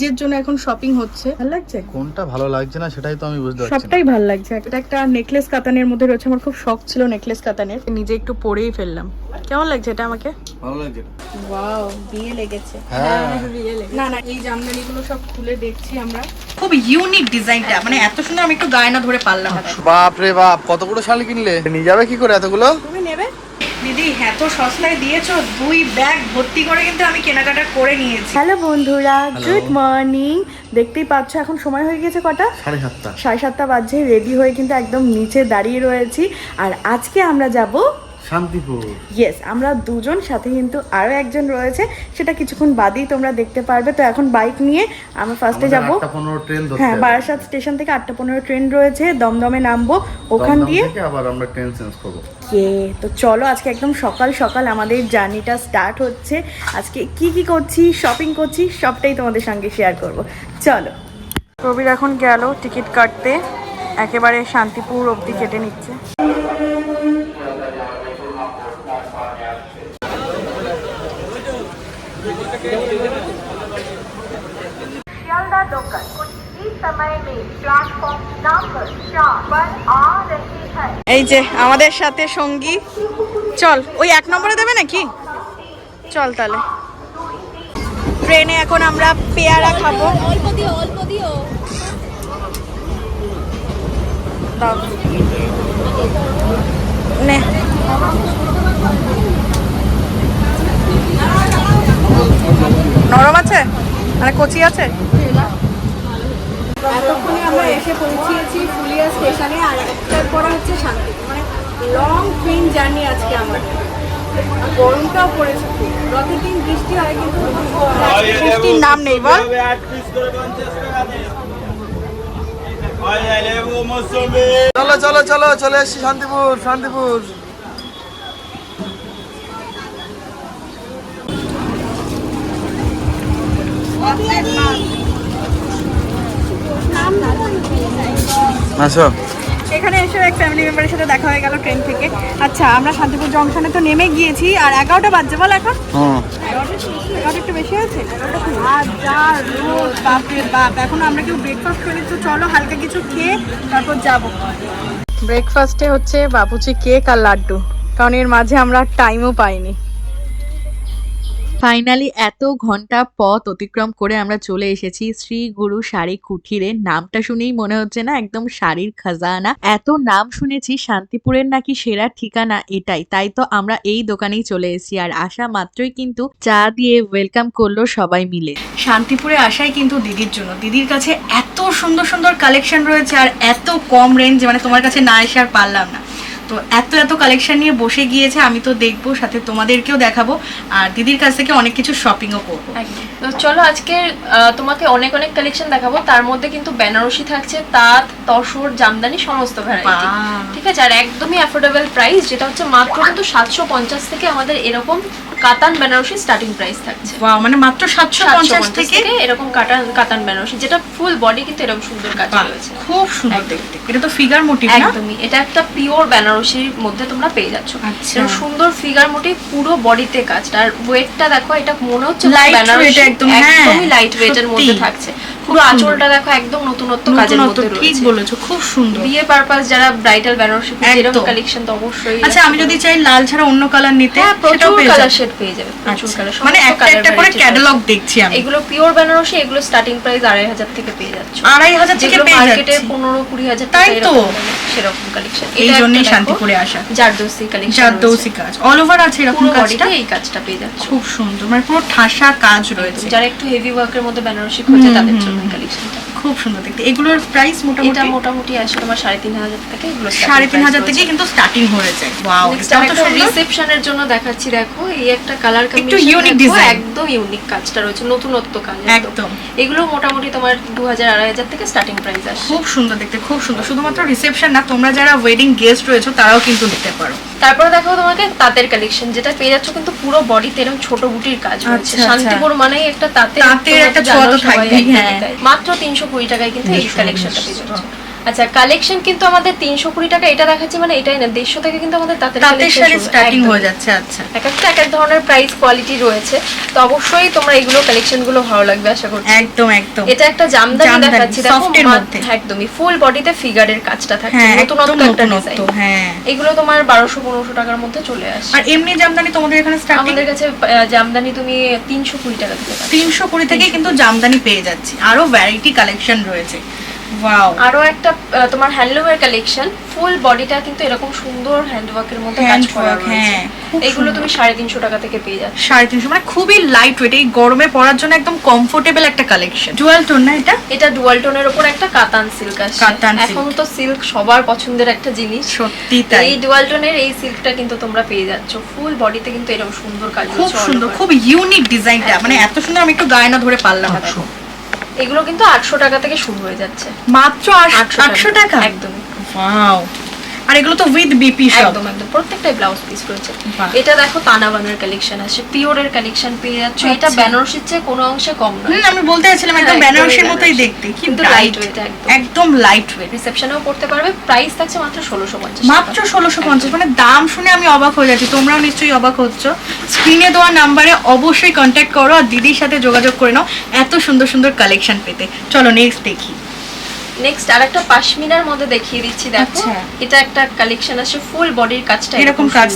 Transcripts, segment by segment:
নিজের জন্য এখন শপিং হচ্ছে। ভালো লাগছে? কোনটা ভালো লাগছে না সেটাই তো আমি বুঝতে পারছি সবটাই ভালো লাগছে। এটা একটা নেকলেস কাতানের মধ্যে রয়েছে। আমার খুব শখ ছিল নেকলেস কাতানের। নিজে একটু পরেই ফেললাম। কেমন লাগছে এটা আমাকে? ভালো লাগছে। ওয়াও বিয়ে লেগেছে। হ্যাঁ। বিয়ে লেগেছে। না না এই জামদানিগুলো সব খুলে দেখছি আমরা। খুব ইউনিক ডিজাইনটা মানে এত সুন্দর আমি একটু গায়না ধরে পারলাম। বাপ রে বাপ কতগুলো শাল কিনলে? নিয়ে যাবে কি করে এতগুলো? তুমি নেবে? দিদি এত সস্তায় দিয়েছ দুই ব্যাগ ভর্তি করে কিন্তু আমি কেনাকাটা করে নিয়েছি। হ্যালো বন্ধুরা গুড মর্নিং। দেখতেই পাচ্ছ এখন সময় হয়ে গেছে কটা? সাড়ে সাতটা। সাড়ে সাতটা বাজে রেডি হয়ে কিন্তু একদম নিচে দাঁড়িয়ে রয়েছি। আর আজকে আমরা যাব শান্তিপুর। ইয়েস আমরা দুজন সাথে কিন্তু আরও একজন রয়েছে। সেটা কিছুক্ষণ বাদেই তোমরা দেখতে পারবে। তো এখন বাইক নিয়ে আমরা ফার্স্টে যাব। ট্রেন হ্যাঁ বারাসাত স্টেশন থেকে আটটা পনেরো ট্রেন রয়েছে। দমদমে নামবো। ওখান দিয়ে আবার আমরা ট্রেন চেঞ্জ করব। কে? তো চলো আজকে একদম সকাল সকাল আমাদের জার্নিটা স্টার্ট হচ্ছে। আজকে কি কি করছি শপিং করছি সবটাই তোমাদের সঙ্গে শেয়ার করব। চলো। প্রবীর এখন গেল টিকিট কাটতে। একেবারে শান্তিপুর অবধি কেটে নিচ্ছে। এই যে আমাদের সাথে সঙ্গী। চল, ওই এক নম্বরে দেবে নাকি? চল তাহলে। ট্রেনে এখন আমরা পেয়ারা খাব। অল্প দিও অল্প দিও। নে। নরম আছে? মানে কচি আছে? এতক্ষণে আমরা এসে পৌঁছিয়েছি ফুলিয়া স্টেশনে আর একটার পরে হচ্ছে শান্তি। মানে লং ট্রেন জার্নি আজকে আমাদের। আর গরমটাও পড়েছে খুব। রথের বৃষ্টি হয় কিন্তু বৃষ্টির নাম নেই বল। চলো চলো চলো চলে এসছি শান্তিপুর শান্তিপুর। আসো। এখানে এসে এক ফ্যামিলি মেম্বারের সাথে দেখা হয়ে গেল ট্রেন থেকে। আচ্ছা আমরা শান্তিপুর জংশনে তো নেমে গিয়েছি আর এগারোটা বাজছে বল এখন। এগারোটা একটু বেশি হয়েছে? হাজার রোদ বাপরে বাপ এখন আমরা কেউ ব্রেকফাস্ট করি তো চলো হালকা কিছু খেয়ে তারপর যাব। ব্রেকফাস্টে হচ্ছে বাপুচি কেক আর লাড্ডু কারণ এর মাঝে আমরা টাইমও পাইনি। ফাইনালি এত ঘণ্টা পথ অতিক্রম করে আমরা চলে এসেছি শ্রী গুরু শাড়ি কুঠিরে। নামটা শুনেই মনে হচ্ছে না একদম শাড়ির খাজানা। এত নাম শুনেছি, শান্তিপুরের নাকি সেরা ঠিকানা এটাই। তাই তো আমরা এই দোকানেই চলে এসেছি। আর আসা মাত্রই কিন্তু চা দিয়ে ওয়েলকাম করল সবাই মিলে। শান্তিপুরে আসাই কিন্তু দিদির জন্য। দিদির কাছে এত সুন্দর সুন্দর কালেকশন রয়েছে আর এত কম রেঞ্জ মানে তোমার কাছে না এসে আর পারলাম না। তো এত এত কালেকশন নিয়ে বসে গিয়েছে আমি তো দেখব সাথে তোমাদেরকেও দেখাবো আর দিদির কাছ থেকে অনেক কিছু শপিংও করব। তো চলো আজকে তোমাকে অনেক অনেক কালেকশন দেখাবো তার মধ্যে কিন্তু বেনারসি থাকছে তাঁত তসর জামদানি সমস্ত ভ্যারাইটি। ঠিক আছে আর একদমই অ্যাফোর্ডেবল প্রাইস যেটা হচ্ছে মাত্র কিন্তু সাতশো পঞ্চাশ থেকে আমাদের এরকম কাতান বেনারসি স্টার্টিং প্রাইস থাকছে। মানে মাত্র সাতশো পঞ্চাশ থেকে এরকম কাতান কাতান বেনারসি যেটা ফুল বডি কিন্তু এরকম সুন্দর কাজ রয়েছে। খুব সুন্দর দেখতে। এটা তো ফিগার মোটিভ একদমই। এটা একটা পিওর বেনারসির মধ্যে তোমরা পেয়ে যাচ্ছ। আচ্ছা। সুন্দর ফিগার মোটে পুরো বডিতে কাজ। আর ওয়েটটা দেখো এটা মনে হচ্ছে লাইট বেনারসি একদম, হ্যাঁ, একদমই লাইট ওয়েটের মধ্যে থাকছে। পুরো আঁচলটা দেখো একদম নতুনত্ব কাজের মধ্যে ঠিক বলেছ খুব সুন্দর। বিয়ে পারপাস যারা ব্রাইডাল বেনারসি এরকম কালেকশন তো অবশ্যই আচ্ছা আমি যদি চাই লাল ছাড়া অন্য কালার নিতে হ্যাঁ প্রচুর কালার। শেড পেয়ে যাবে প্রচুর আচ্ছা, কালার মানে একটা একটা করে ক্যাটালগ দেখছি আমি। এগুলো পিওর বেনারসি এগুলো স্টার্টিং প্রাইস আড়াই হাজার থেকে পেয়ে যাচ্ছ। আড়াই হাজার থেকে পেয়ে মার্কেটে যাচ্ছি। পনেরো কুড়ি হাজার তাই তো। সেরকম কালেকশন এই জন্যই শান্তিপুরে আসা। জারদোসি কালেকশন জারদৌসি কাজ। অল ওভার আছে এরকম কাজটা? এই কাজটা পেয়ে যাচ্ছ। খুব সুন্দর। মানে পুরো ঠাসা কাজ রয়েছে। যারা একটু হেভি ওয়ার্কের মধ্যে বেনারসি খোঁজে তাদের জন্য। হুম। কালেকশনটা খুব সুন্দর দেখতে। এগুলোর প্রাইস মোটামুটি এটা মোটামুটি আসে তোমার সাড়ে তিন হাজার থেকে এগুলো সাড়ে তিন হাজার থেকে কিন্তু স্টার্টিং হয়ে যায়। ওয়াও রিসেপশনের জন্য দেখাচ্ছি দেখো এই একটা কালার একটু unique design। একদম ইউনিক কাজটা রয়েছে নতুনত্ব কাজ একদম। এগুলো মোটামুটি তোমার দু হাজার আড়াই হাজার থেকে স্টার্টিং প্রাইস আসে। খুব সুন্দর দেখতে খুব সুন্দর। শুধুমাত্র রিসেপশন না তোমরা যারা ওয়েডিং গেস্ট রয়েছো তারাও কিন্তু নিতে পারো। তারপরে দেখো তোমাকে তাঁতের কালেকশন যেটা পেয়ে যাচ্ছ কিন্তু পুরো বডিতে এরকম ছোট বুটির কাজ রয়েছে। আচ্ছা, শান্তিপুর মানেই একটা তাঁতের তাঁতের একটা ছোঁয়া তো থাকবেই, হ্যাঁ। মাত্র তিনশো কুড়ি টাকায় কিন্তু এই কালেকশনটা পেয়ে। যাচ্ছ আচ্ছা কালেকশন কিন্তু আমাদের তিনশো কুড়ি টাকা এটা দেখাচ্ছি মানে এটাই না দেড়শো থেকে কিন্তু আমাদের তাঁতের শাড়ি স্টার্টিং হয়ে যাচ্ছে আচ্ছা। এক একটা এক এক ধরনের প্রাইস কোয়ালিটি রয়েছে। তো অবশ্যই তোমরা এগুলো কালেকশনগুলো ভালো লাগবে আশা করছি। একদম একদম। এটা একটা জামদানি দেখাচ্ছি দেখো। একদমই ফুল বডিতে ফিগারের কাজটা থাকছে নতুন নতুনত্ব একদম একটা ডিজাইন হ্যাঁ। এগুলো তোমার বারোশো পনেরোশো টাকার মধ্যে চলে আসে। আর এমনি জামদানি তোমাদের এখানে স্টার্টিং আমাদের কাছে জামদানি তুমি তিনশো কুড়ি টাকা দিতে পারো। তিনশো কুড়ি থেকে কিন্তু জামদানি পেয়ে যাচ্ছি। আরও ভ্যারাইটি কালেকশন রয়েছে। আরও একটা তোমার হ্যান্ডলুমের কালেকশন ফুল বডিটা কিন্তু এরকম সুন্দর হ্যান্ডওয়ার্কের মধ্যে কাজ করা রয়েছে। হ্যাঁ, এগুলো তুমি সাড়ে তিনশো টাকা থেকে পেয়ে যাচ্ছ। সাড়ে তিনশো মানে খুবই লাইট ওয়েট এই গরমে পরার জন্য একদম কমফোর্টেবল একটা কালেকশন ডুয়াল টোন না এটা? এটা ডুয়াল টোনের উপর একটা কাতান সিল্ক আছে কাতান এখন তো সিল্ক সবার পছন্দের একটা জিনিস। সত্যি তাই। এই ডুয়াল টোনের এই সিল্কটা কিন্তু তোমরা পেয়ে যাচ্ছ। ফুল বডিতে কিন্তু এরকম সুন্দর কাজ খুব সুন্দর খুব ইউনিক ডিজাইনটা মানে এত সুন্দর আমি একটু গায়ে না ধরে পারলাম। না এগুলো কিন্তু আটশো টাকা থেকে শুরু হয়ে যাচ্ছে। মাত্র আটশো টাকা। একদম ওয়াও আর এগুলো তো উইথ বিপি সব একদম একদম। প্রত্যেকটাই ব্লাউজ পিস রয়েছে। এটা দেখো তানাবানের কালেকশন আছে পিওরের কালেকশন পেয়ে যাচ্ছ। এটা আচ্ছা। বেনারসির চেয়ে কোনো অংশে কম হুম আমি বলতে চাইছিলাম একদম হ্যাঁ, বেনারসির মতোই দেখতে কিন্তু লাইট lightweight একদম। একদম লাইট ওয়েট রিসেপশনেও পড়তে পারবে প্রাইস থাকছে মাত্র ষোলোশো পঞ্চাশ মাত্র ষোলোশো পঞ্চাশ মানে দাম শুনে আমি অবাক হয়ে যাচ্ছি। তোমরাও নিশ্চয়ই অবাক হচ্ছ। স্ক্রিনে দেওয়া নাম্বারে অবশ্যই কন্ট্যাক্ট করো আর দিদির সাথে যোগাযোগ করে নাও এত সুন্দর সুন্দর কালেকশন পেতে। চলো নেক্সট দেখি। নেক্সট আর একটা পাশমিনার মধ্যে দেখিয়ে দিচ্ছি দেখো। আচ্ছা। এটা একটা কালেকশন আছে ফুল বডির কাজটা এরকম কাজ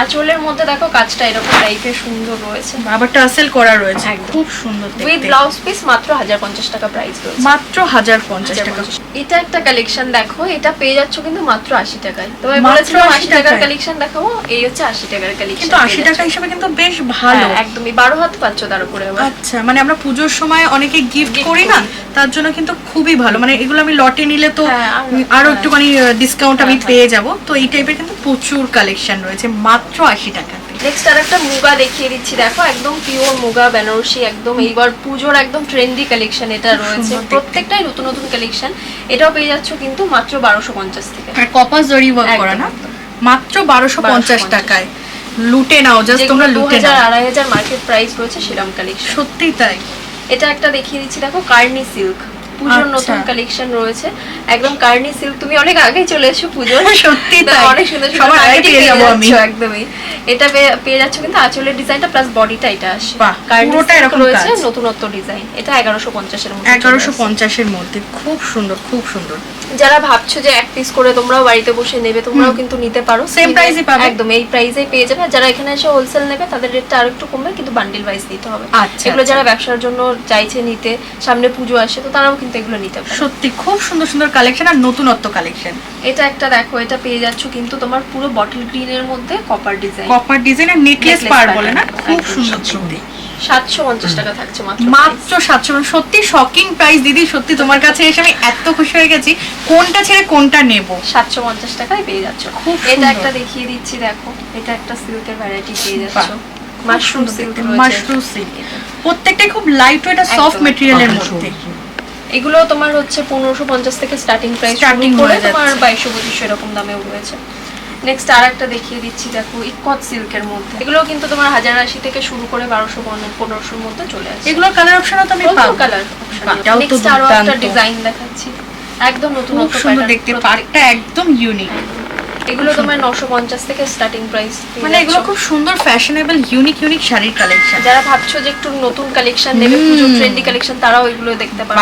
আঁচলের মধ্যে দেখো কাজটা এরকম টাইপের সুন্দর রয়েছে। আবার টাসেল করা রয়েছে। খুব সুন্দর উইথ ব্লাউজ পিস মাত্র হাজার পঞ্চাশ টাকা প্রাইস রয়েছে। মাত্র হাজার পঞ্চাশ টাকা। এটা একটা কালেকশন দেখো। এটা পেয়ে যাচ্ছ কিন্তু মাত্র আশি টাকায়। তবে মাত্র বলেছিলাম 80 টাকার কালেকশন দেখাবো এই হচ্ছে আশি টাকার কালেকশন কিন্তু আশি টাকা হিসাবে কিন্তু বেশ ভালো। একদমই। বারো হাত পাচ্ছ তার উপরে আচ্ছা মানে আমরা পুজোর সময় অনেকে গিফট করি না তার জন্য কিন্তু খুবই ভালো। মানে এগুলো আমি লটে নিলে তো হ্যাঁ, আরো- হ্যাঁ। একটুখানি ডিসকাউন্ট আমি হ্যাঁ, পেয়ে যাব। তো এই টাইপের কিন্তু প্রচুর কালেকশন রয়েছে মাত্র আশি টাকা নেক্সট আর একটা মুগা দেখিয়ে দিচ্ছি। দেখো একদম পিওর মুগা বেনারসি একদম এইবার পুজোর একদম ট্রেন্ডি কালেকশন এটা রয়েছে। প্রত্যেকটাই নতুন নতুন কালেকশন এটাও পেয়ে যাচ্ছ কিন্তু মাত্র বারোশো পঞ্চাশ থেকে। কপাস জরি ওয়ার্ক করা না? মাত্র বারোশো পঞ্চাশ টাকায়। লুটে নাও জাস্ট তোমরা লুটে হাজার নাও। আড়াই হাজার মার্কেট প্রাইস রয়েছে সেরকম কালেকশন সত্যি তাই। এটা একটা দেখিয়ে দিচ্ছি। দেখো কার্নি সিল্ক পুজোর আচ্ছা। নতুন কালেকশন রয়েছে একদম কার্নি সিল্ক তুমি অনেক আগেই চলে এসো পুজোর সত্যি তাই। অনেক সুন্দর সুন্দর সবার আগে পেয়ে যাব আমি। একদমই এটা পেয়ে- যাচ্ছ কিন্তু আঁচলের ডিজাইনটা প্লাস বডিটা এটা আসে। পুরোটা এরকম রয়েছে নতুনত্ব ডিজাইন এটা এগারোশো পঞ্চাশের মধ্যে এগারোশো। পঞ্চাশের মধ্যে খুব সুন্দর খুব সুন্দর। যারা ভাবছ যে এক পিস করে তোমরাও বাড়িতে বসে নেবে তোমরাও কিন্তু নিতে পারো। কিনে- price-এই পাবে? একদম এই প্রাইসেই পেয়ে যাবে। আর যারা এখানে এসে হোলসেল নেবে তাদের রেটটা আরও একটু কমবে কিন্তু বান্ডিল ওয়াইজ নিতে হবে। আচ্ছা, এগুলো আচ্ছা। যারা ব্যবসার জন্য চাইছে নিতে সামনে পুজো আসে তো তারাও কিন্তু এগুলো নিতে পারে। সত্যি খুব সুন্দর সুন্দর কালেকশন আর নতুনত্ব কালেকশন এটা একটা দেখো এটা পেয়ে যাচ্ছ কিন্তু তোমার পুরো বটল গ্রিনের মধ্যে কপার ডিজাইন কপার ডিজাইনের নেকলেস Necklace পার বলে না? খুব সুন্দর সুন্দর। দেখতে সাতশো পঞ্চাশ টাকা থাকছে মাত্র মাত্র সাতশো সত্যি শকিং প্রাইস দিদি সত্যি তোমার কাছে এসে আমি এত খুশি হয়ে গেছি। কোনটা ছেড়ে কোনটা নেব? সাতশো পঞ্চাশ টাকায় পেয়ে যাচ্ছ। খুব এটা একটা দেখিয়ে দিচ্ছি দেখো। এটা একটা সিল্কের ভ্যারাইটি পেয়ে যাচ্ছ। মাশরুম সিল্ক মাশরুম সিল্ক প্রত্যেকটাই খুব লাইট ওয়েট আর সফট মেটেরিয়ালের মধ্যে। এগুলো তোমার হচ্ছে পনেরোশো পঞ্চাশ থেকে স্টার্টিং প্রাইস Starting করে হয়ে তোমার বাইশশো পঁচিশশো এরকম দামেও রয়েছে। নেক্সট আর একটা দেখিয়ে দিচ্ছি দেখো ইকত সিল্কের মধ্যে। এগুলো কিন্তু তোমার হাজার আশি থেকে শুরু করে বারোশো পনেরোশোর মধ্যে চলে আসে। এগুলোর কালার অপশনও তো আমি পাবো। কালার নেক্সট আরও একটা ডিজাইন দেখাচ্ছি। একদম নতুন সুন্দর দেখতে পাটটা একদম ইউনিক এগুলো তোমার নশো পঞ্চাশ থেকে স্টার্টিং প্রাইস মানে এগুলো খুব সুন্দর ফ্যাশনেবল ইউনিক ইউনিক শাড়ির কালেকশন যারা ভাবছ যে একটু নতুন কালেকশন নেবে পুজো ট্রেন্ডি কালেকশন তারাও এগুলো দেখতে পারো।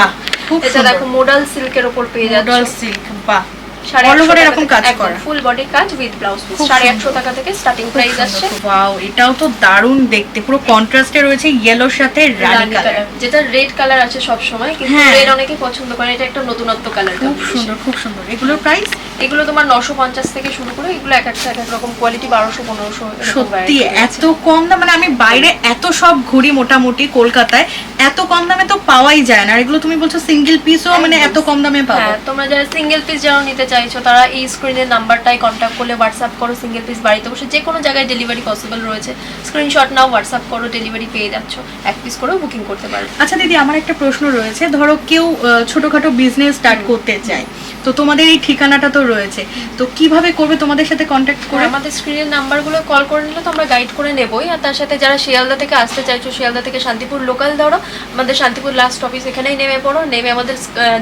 এটা দেখো মোডাল সিল্কের উপর পেয়ে মডেল যাচ্ছে। সিল্ক বাহ। সাড়ে All আটশো over টাকা এরকম কাজ করা। ফুল বডি কাজ উইথ ব্লাউজ পিস খুব সাড়ে সুন্দর। আটশো টাকা থেকে স্টার্টিং প্রাইস আসছে। ওয়াও এটাও তো দারুণ দেখতে। পুরো কন্ট্রাস্টে রয়েছে ইয়েলোর সাথে রানী রানী কালার কালার যেটা রেড কালার আছে সব সময় কিন্তু হ্যাঁ। রেড অনেকে পছন্দ করে এটা একটা নতুনত্ব কালার খুব সুন্দর খুব সুন্দর। এগুলোর প্রাইস এগুলো তোমার নশো পঞ্চাশ থেকে শুরু করে এগুলো এক একটা এক এক রকম কোয়ালিটি বারোশো পনেরোশো সত্যি এত কম দাম মানে আমি বাইরে এত সব ঘুরি মোটামুটি কলকাতায় এত কম দামে তো পাওয়াই যায় না। আর এগুলো তুমি বলছো সিঙ্গেল পিসও মানে এত কম দামে পাবো। হ্যাঁ তোমরা যারা সিঙ্গেল পিস যারা নিতে চাইছো তারা এই স্ক্রিনের নাম্বারটাই কন্ট্যাক্ট করলে হোয়াটসঅ্যাপ করো সিঙ্গেল পিস বাড়িতে বসে যে কোনো জায়গায় ডেলিভারি পসিবল রয়েছে। স্ক্রিনশট নাও হোয়াটসঅ্যাপ করো ডেলিভারি পেয়ে যাচ্ছ। এক পিস করেও বুকিং করতে পারো আচ্ছা দিদি আমার একটা প্রশ্ন রয়েছে। ধরো কেউ ছোটখাটো বিজনেস স্টার্ট করতে চায়। তো তোমাদের এই ঠিকানাটা তো রয়েছে। তো কীভাবে করবে তোমাদের সাথে কন্ট্যাক্ট করে? আমাদের স্ক্রিনের নাম্বারগুলো কল করে নিলে তো আমরা গাইড করে নেবই। আর তার সাথে যারা শিয়ালদা থেকে আসতে চাইছো শিয়ালদা থেকে শান্তিপুর লোকাল ধরো আমাদের শান্তিপুর লাস্ট লাস্ট অফিস এখানেই নেমে পড়ো। নেমে আমাদের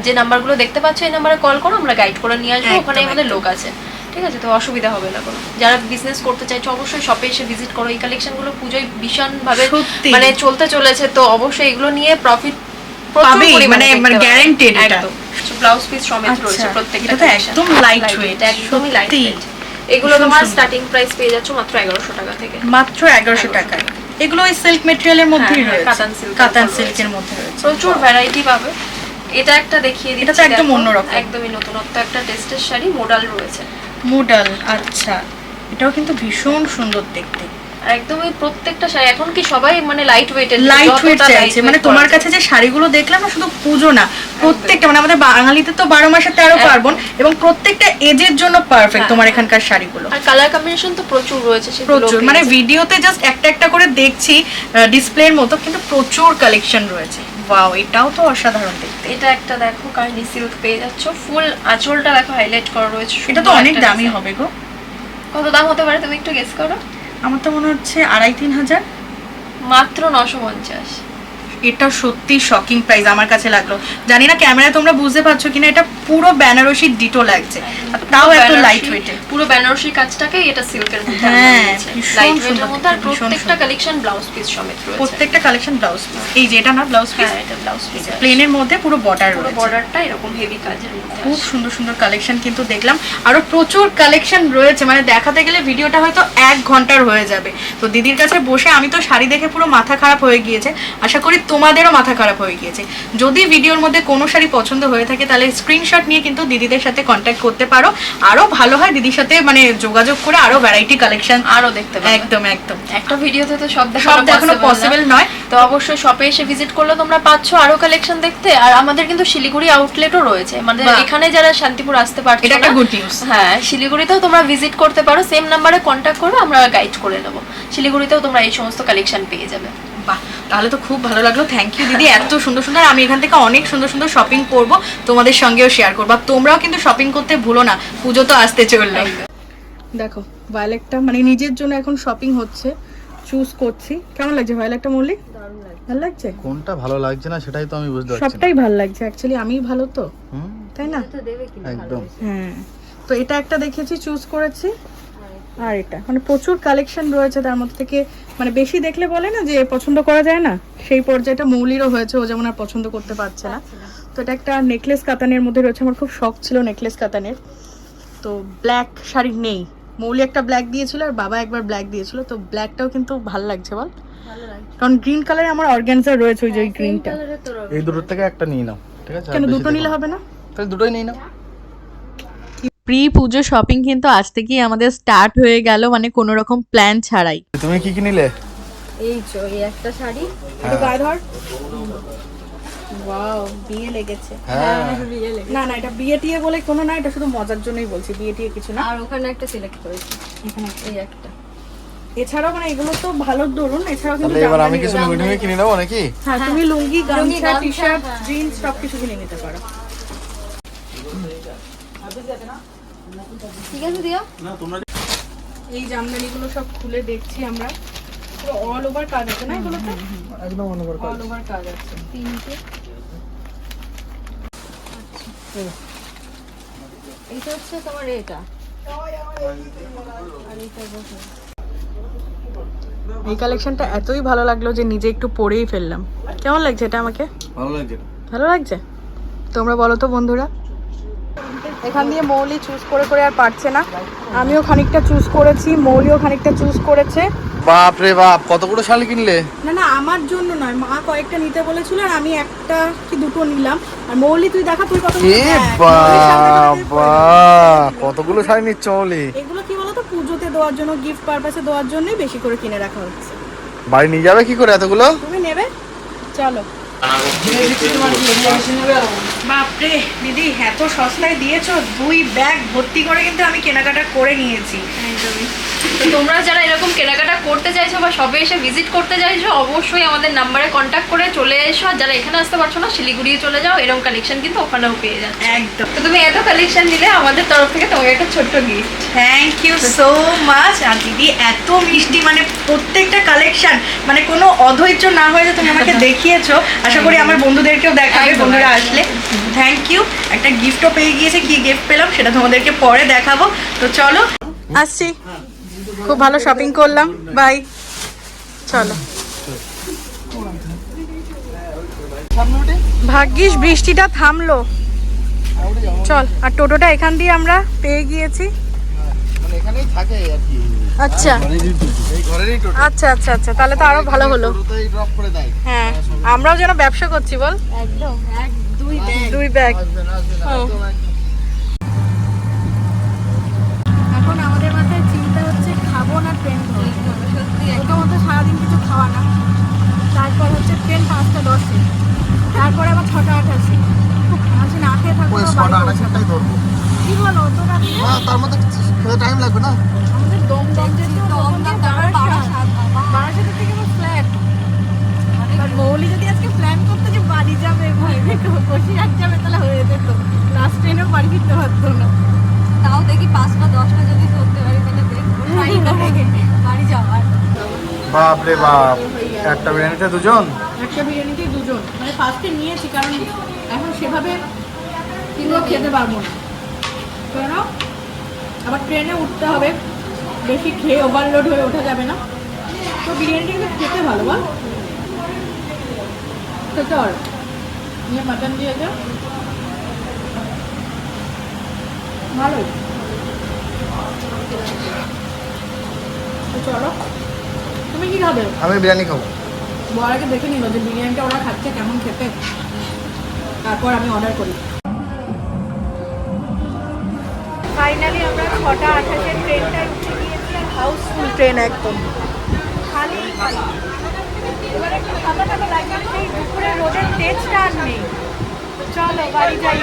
যে নাম্বারগুলো দেখতে পাচ্ছ এই নাম্বারে কল করো আমরা গাইড করে নিয়ে আসব ওখানে আমাদের লোক আছে। ঠিক আছে? তো অসুবিধা হবে না কোনো। যারা বিজনেস করতে চাইছো অবশ্যই শপে এসে ভিজিট করো। এই কালেকশনগুলো পুজোয় ভীষণ ভাবে মানে চলতে চলেছে তো অবশ্যই এগুলো নিয়ে প্রফিট পাবেই, মানে- মানে এটা। ব্লাউজ পিস সমেত আচ্ছা, রয়েছে প্রত্যেকটা এটা একদম weight, এটা একদমই লাইট ওয়েট এগুলো তোমার স্টার্টিং প্রাইস পেয়ে যাচ্ছ মাত্র এগারোশো টাকা থেকে। মাত্র এগারোশো টাকায়। এগুলো ওই সিল্ক মেটেরিয়ালের মধ্যেই হ্যাঁ, হ্যাঁ, রয়েছে। কাতান সিল্কের মধ্যে রয়েছে। প্রচুর ভ্যারাইটি পাবে। এটা একটা দেখিয়ে দিচ্ছি এটা তো একদম। অন্যরকম। একদমই নতুনত্ব। একটা টেস্টের শাড়ি মোডাল রয়েছে। মোডাল আচ্ছা। এটাও কিন্তু ভীষণ সুন্দর দেখতে। একদমই প্রত্যেকটা শাড়ি। এখন কি সবাই মানে লাইট ওয়েটের লাইট ওয়েট চাইছে। মানে তোমার কাছে যে শাড়িগুলো দেখলাম না শুধু পুজো না প্রত্যেকটা মানে আমাদের বাঙালিতে তো বারো মাসে তেরো পার্বণ এবং প্রত্যেকটা এজের জন্য পারফেক্ট হ্যাঁ, তোমার হ্যাঁ। এখানকার শাড়িগুলো। আর কালার কম্বিনেশন তো প্রচুর রয়েছে প্রচুর। মানে ভিডিওতে জাস্ট একটা একটা করে দেখছি ডিসপ্লের মতো কিন্তু প্রচুর কালেকশন রয়েছে। ওয়াও এটাও তো অসাধারণ দেখতে। এটা একটা দেখো কার্নি সিল্ক পেয়ে যাচ্ছ। ফুল আঁচলটা দেখো হাইলাইট করা রয়েছে এটা তো অনেক দামি হবে গো। কত দাম হতে পারে তুমি একটু গেস করো? আমার তো মনে হচ্ছে আড়াই তিন হাজার। মাত্র নশো পঞ্চাশ। এটা সত্যি শকিং প্রাইস আমার কাছে লাগল। জানি না ক্যামেরায় তোমরা বুঝতে পারছ কিনা এটা পুরো বেনারসি ডিটো লাগছে। তাও এত লাইট ওয়েটে পুরো বেনারসি কাজটাকে এটা সিল্কের মধ্যে হ্যাঁ, লাইট ওয়েটের মধ্যে আর প্রত্যেকটা কালেকশন ব্লাউজ পিস সমেত রয়েছে। প্রত্যেকটা কালেকশন ব্লাউজ পিস এই যে এটা না ব্লাউজ পিস হ্যাঁ এটা ব্লাউজ পিস প্লেনের মধ্যে পুরো বর্ডার পুরো বর্ডারটা এরকম হেভি কাজের মধ্যে খুব সুন্দর সুন্দর কালেকশন কিন্তু দেখলাম। আরও প্রচুর কালেকশন রয়েছে। মানে দেখাতে গেলে ভিডিওটা হয়তো এক ঘণ্টার হয়ে যাবে। তো দিদির কাছে বসে আমি তো শাড়ি দেখে পুরো মাথা খারাপ হয়ে গিয়েছে। আশা করি তোমাদেরও মাথা খারাপ হয়ে গিয়েছে। যদি ভিডিওর মধ্যে কোনো শাড়ি পছন্দ হয়ে থাকে তাহলে স্ক্রিনশট নিয়ে কিন্তু দিদিদের সাথে কন্ট্যাক্ট করতে পারো। আরও ভালো হয় দিদির সাথে মানে যোগাযোগ করে আরও ভ্যারাইটি কালেকশন আরও দেখতে পাবে একদম একদম। একটা ভিডিওতে তো সব সব দেখানো পসিবল নয়। তো অবশ্যই শপে এসে ভিজিট করলে তোমরা পাচ্ছ আরও কালেকশন দেখতে। আর আমাদের কিন্তু শিলিগুড়ি আউটলেটও রয়েছে। মানে। এখানে যারা শান্তিপুর আসতে পারছ এটা একটা না, good news। হ্যাঁ শিলিগুড়িতেও তোমরা ভিজিট করতে পারো। সেম নাম্বারে কন্ট্যাক্ট করবে আমরা গাইড করে নেব। শিলিগুড়িতেও তোমরা এই সমস্ত কালেকশন পেয়ে যাবে। বাহ তাহলে তো খুব ভালো লাগল। থ্যাংক ইউ দিদি এত সুন্দর সুন্দর। আমি এখান থেকে অনেক সুন্দর সুন্দর শপিং করব তোমাদের সঙ্গেও শেয়ার করব। আর তোমরাও কিন্তু শপিং করতে ভুলো না পুজো তো আসতে চলল। দেখো ভায়োলেটটা মানে নিজের জন্য এখন শপিং হচ্ছে চুজ করছি। কেমন লাগছে ভায়োলেটটা মল্লিক? ভালো লাগছে? কোনটা ভালো লাগছে না সেটাই তো আমি বুঝতে পারছি সবটাই ভালো লাগছে অ্যাকচুয়ালি আমিই ভালো তো। হুম, তাই না? একদম। হ্যাঁ। তো এটা একটা দেখেছি চুজ করেছি। আর এটা। মানে প্রচুর কালেকশন রয়েছে তার মধ্যে থেকে। মানে বেশি দেখলে বলে না যে পছন্দ করা যায় না? সেই পর্যায়টা মৌলিরও হয়েছে ও যেমন আর পছন্দ করতে পারছে না। তো এটা একটা নেকলেস কাতানের মধ্যে রয়েছে। আমার খুব শখ ছিল নেকলেস কাতানের। তো ব্ল্যাক শাড়ি নেই। মৌলি একটা ব্ল্যাক দিয়েছিল আর বাবা একবার ব্ল্যাক দিয়েছিল। তো ব্ল্যাকটাও কিন্তু ভালো লাগছে বল। কারণ গ্রিন কালারে আমার অর্গানজা রয়েছে ওই যে গ্রিনটা এই দুটোর থেকে একটা নিয়ে নাও ঠিক আছে? কেন দুটো নিলে হবে না? তাহলে দুটোই নিয়ে নাও। প্রি পুজো শপিং কিন্তু আজ থেকেই আমাদের স্টার্ট হয়ে গেল মানে কোনো রকম প্ল্যান ছাড়াই। তুমি কি কি নিলে এই তো এই একটা শাড়ি। একটু গায়ে ধর। ওয়াও বিয়ে লেগেছে। হ্যাঁ। বিয়ে লেগেছে। না না এটা বিয়ে টিয়ে বলে কোনো না এটা শুধু মজার জন্যই বলছি বিয়ে টিয়ে কিছু না। আর ওখানে একটা সিলেক্ট করেছি। এখানে এই একটা। এছাড়াও মানে এগুলো তো ভালো ধরুন এছাড়াও কিন্তু এবার আমি কিছু লুঙ্গি টুঙ্গি কিনে নেব নাকি? হ্যাঁ তুমি লুঙ্গি গামছা গামছা, টি শার্ট হ্যাঁ। জিন্স সব কিছু কিনে নিতে পারো। ঠিক আছে দিয়া এই জামদানিগুলো সব খুলে দেখছি আমরা। পুরো অল ওভার কাজ আছে না এগুলোতে? একদম অনুভব অল ওভার কাজ আছে। তিনটে। এটা হচ্ছে তোমার এটা। এই কালেকশনটা এতই ভালো লাগল যে নিজে একটু পরেই ফেললাম। কেমন লাগছে এটা আমাকে? ভালো লাগছে। ভালো লাগছে? তোমরা বলো তো বন্ধুরা। এখান দিয়ে মৌলি চুজ করে করে আর পারছে না। আমিও খানিকটা চুজ করেছি মৌলিও খানিকটা চুজ করেছে। বাপ রে বাপ কতগুলো শাড়ি কিনলে? না না আমার জন্য নয় মা কয়েকটা নিতে বলেছিল আর আমি একটা কি দুটো নিলাম। আর মৌলি তুই দেখা তুই কত এ বাবা কতগুলো শাড়ি নিচ্ছ ওলি এগুলো কি বলতো পুজোতে দেওয়ার জন্য গিফট পারপাসে দেওয়ার জন্যই বেশি করে কিনে রাখা হচ্ছে। বাড়ি নিয়ে যাবে কি করে এতগুলো? তুমি নেবে? চলো। বাপরে দিদি এত সস্তায় দিয়েছ দুই ব্যাগ ভর্তি করে কিন্তু আমি কেনাকাটা করে নিয়েছি। তো তোমরা যারা এরকম কেনাকাটা করতে চাইছো বা সবে এসে ভিজিট করতে চাইছো অবশ্যই আমাদের নাম্বারে কন্ট্যাক্ট করে চলে এসো। আর যারা এখানে আসতে পারছ না শিলিগুড়ি চলে যাও। এরকম কালেকশন কিন্তু ওখানেও পেয়ে যাচ্ছে। একদম। তো তুমি এত কালেকশন দিলে আমাদের তরফ থেকে তোমাকে একটা ছোট্ট gift thank you so much আর দিদি এত মিষ্টি মানে প্রত্যেকটা কালেকশন মানে কোনো অধৈর্য না হয়ে যে তুমি আমাকে দেখিয়েছো। আশা করি আমার বন্ধুদেরকেও দেখাবে বন্ধুরা আসলে। থ্যাংক ইউ একটা গিফটও পেয়ে গিয়েছে কি গিফট পেলাম সেটা তোমাদেরকে পরে দেখাবো। তো চলো। আসছি। খুব ভালো শপিং করলাম। বাই চলো। ভাগ্যিস বৃষ্টিটা থামলো। চল আর টোটোটা এখান দিয়ে আমরা পেয়ে গিয়েছি। আচ্ছা। আচ্ছা আচ্ছা আচ্ছা তাহলে তো আরও ভালো হলো। হ্যাঁ আমরাও যেন ব্যবসা করছি বল। একদম দুই ব্যাগ খাব না ট্রেন প্রথমত সারাদিন কিছু খাওয়া না। তারপর হচ্ছে ট্রেন পাঁচটা দশে। তারপরে আবার ছটা আঠাশে। আছি না খেয়ে থাকব ছটা। আড়াইশোটাই ধরবো। কি বলো তো রাতে? হ্যাঁ তার মধ্যে খেতে টাইম লাগবে না? আমাদের দম দম যে দম দম বারাসাত থেকে আমার ফ্ল্যাট আর মৌলি যদি আজকে প্ল্যান করতো যে বাড়ি যাবে ভয় বসিরহাট যাবে তাহলে হয়ে যেত। লাস্ট ট্রেনেও বাড়ি ফিরতে পারতো না। তাও দেখি পাঁচটা দশটা যদি ধরতে পারি তাহলে দেখব ট্রাই করে বাড়ি যাওয়ার বাপ রে বাপ। একটা বিরিয়ানিতে দুজন? একটা বিরিয়ানিতে দুজন। মানে ফার্স্টে নিয়েছি, কারণ এখন সেভাবে কিন্তু খেতে পারব না। কেন? আবার ট্রেনে উঠতে হবে। বেশি খেয়ে ওভারলোড হয়ে ওঠা যাবে না। তো বিরিয়ানিটা কিন্তু খেতে ভালো, বল। খেতে পারো নিয়ে মাটন দিয়ে যা। ভালো তো চলো। তুমি কি খাবে? আমি বিরিয়ানি খাব। বড়াকে দেখে নিল যে বিরিয়ানিটা ওরা খাচ্ছে কেমন খেতে। তারপর আমি অর্ডার করি। ফাইনালি আমরা ছটা উঠে গিয়েছি আর হাউসফুল ট্রেন একদম। খালি খালি। এবার একটু ফাঁকা ফাঁকা লাগবে সেই দুপুরে রোদের তেজটা আর নেই। চলো বাড়ি যাই